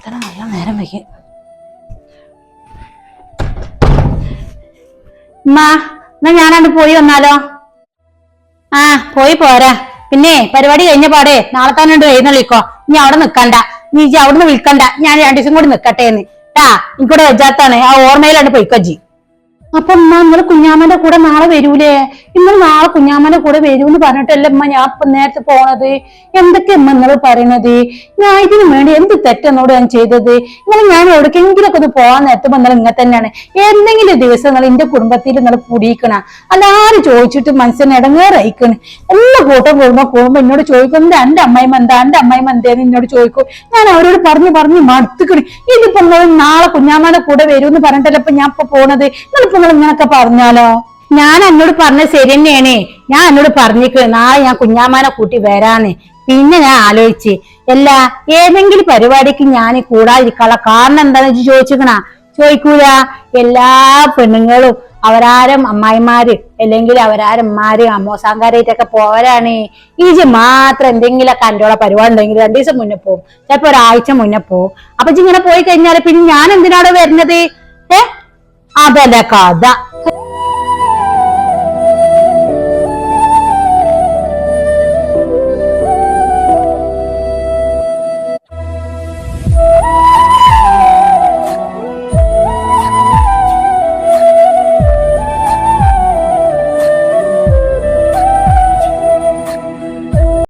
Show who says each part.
Speaker 1: ഇപ്പൊ തന്നെ നല്ല നേരം വയ്ക്കും എന്നാ ഞാനത് പോയി വന്നാലോ? ആ പോയി പോരാ. പിന്നെ പരിപാടി കഴിഞ്ഞ പാടെ നാളെ തന്നെ ഉണ്ട് എഴുന്നള്ളിക്കോ. നീ അവിടെ നിക്കണ്ട. നീ അവിടുന്ന് വിൽക്കണ്ട ഞാൻ രണ്ടു ദിവസം കൂടി നിക്കട്ടെ എന്ന് ട്ടാ എനിക്കൂടെ വെജാത്താണ് ആ ഓർമ്മയിലാണ് പോയിക്കോജി അപ്പൊ ഉമ്മ നിങ്ങൾ കുഞ്ഞാമ്മന്റെ കൂടെ നാളെ വരൂലേ? നിങ്ങൾ നാളെ കുഞ്ഞാമ്മന്റെ കൂടെ വരൂ എന്ന് പറഞ്ഞിട്ടല്ലേ ഉമ്മ ഞാൻ ഇപ്പൊ നേരത്തെ പോണത്? എന്തൊക്കെ ഉമ്മ നിങ്ങൾ പറയണത്? ഞാൻ ഇതിനു വേണ്ടി എന്ത് തെറ്റെന്നോട് ഞാൻ ചെയ്തത്? നിങ്ങൾ ഞാൻ എവിടേക്കെങ്കിലൊക്കെ ഒന്ന് പോകാൻ നേരത്തെ നിങ്ങൾ ഇങ്ങനെ തന്നെയാണ്. എന്തെങ്കിലും ദിവസം നിങ്ങൾ എന്റെ കുടുംബത്തിൽ നിങ്ങൾ കുടിയിക്കണ അല്ലാരും ചോദിച്ചിട്ട് മനസ്സിന് ഇടങ്ങേറയിക്കണ്. എല്ലാ കൂട്ടം പോകുമ്പോ പോകുമ്പോ എന്നോട് ചോദിക്കും "എന്താ എന്റെ അമ്മായിമ്മ എന്താ? എന്റെ അമ്മായിമ്മ എന്തേന്ന്? എന്നോട് ചോദിക്കും. ഞാൻ അവരോട് പറഞ്ഞു പറഞ്ഞു മടുത്തുക്കണ്. ഇതിപ്പോ നിങ്ങൾ നാളെ കുഞ്ഞാമ്മയുടെ കൂടെ വരുമെന്ന് പറഞ്ഞിട്ടല്ലേ ഇപ്പൊ ഞാൻ ഇപ്പൊ പോണത്? നിങ്ങളിപ്പോ നിങ്ങൾ ഇങ്ങനൊക്കെ പറഞ്ഞാലോ? ഞാൻ എന്നോട് പറഞ്ഞ ശരി തന്നെയാണേ. ഞാൻ എന്നോട് പറഞ്ഞിക്ക് നാളെ ഞാൻ കുഞ്ഞാമാനെ കൂട്ടി വരാന്ന്. പിന്നെ ഞാൻ ആലോചിച്ച്. എല്ലാ ഏതെങ്കിലും പരിപാടിക്ക് ഞാൻ കൂടാതിരിക്കാനുള്ള കാരണം എന്താണെന്ന് വെച്ച് ചോദിച്ചിക്കണ ചോദിക്കൂല. എല്ലാ പെണ്ണുങ്ങളും അവരാരും അമ്മായിമാര് അല്ലെങ്കിൽ അവരാരന്മാര് അമ്മോസാങ്കാരായിട്ടൊക്കെ പോരാണ്. ഈജ് മാത്രം എന്തെങ്കിലുമൊക്കെ അന്റെയോടെ പരിപാടി ഉണ്ടെങ്കിൽ രണ്ടു ദിവസം മുന്നേ പോകും ചിലപ്പോ ഒരാഴ്ച മുന്നേ പോകും അപ്പൊ ഇങ്ങനെ പോയി കഴിഞ്ഞാൽ പിന്നെ ഞാൻ എന്തിനാണോ വരുന്നത്? ഏ? അതല്ല കഥ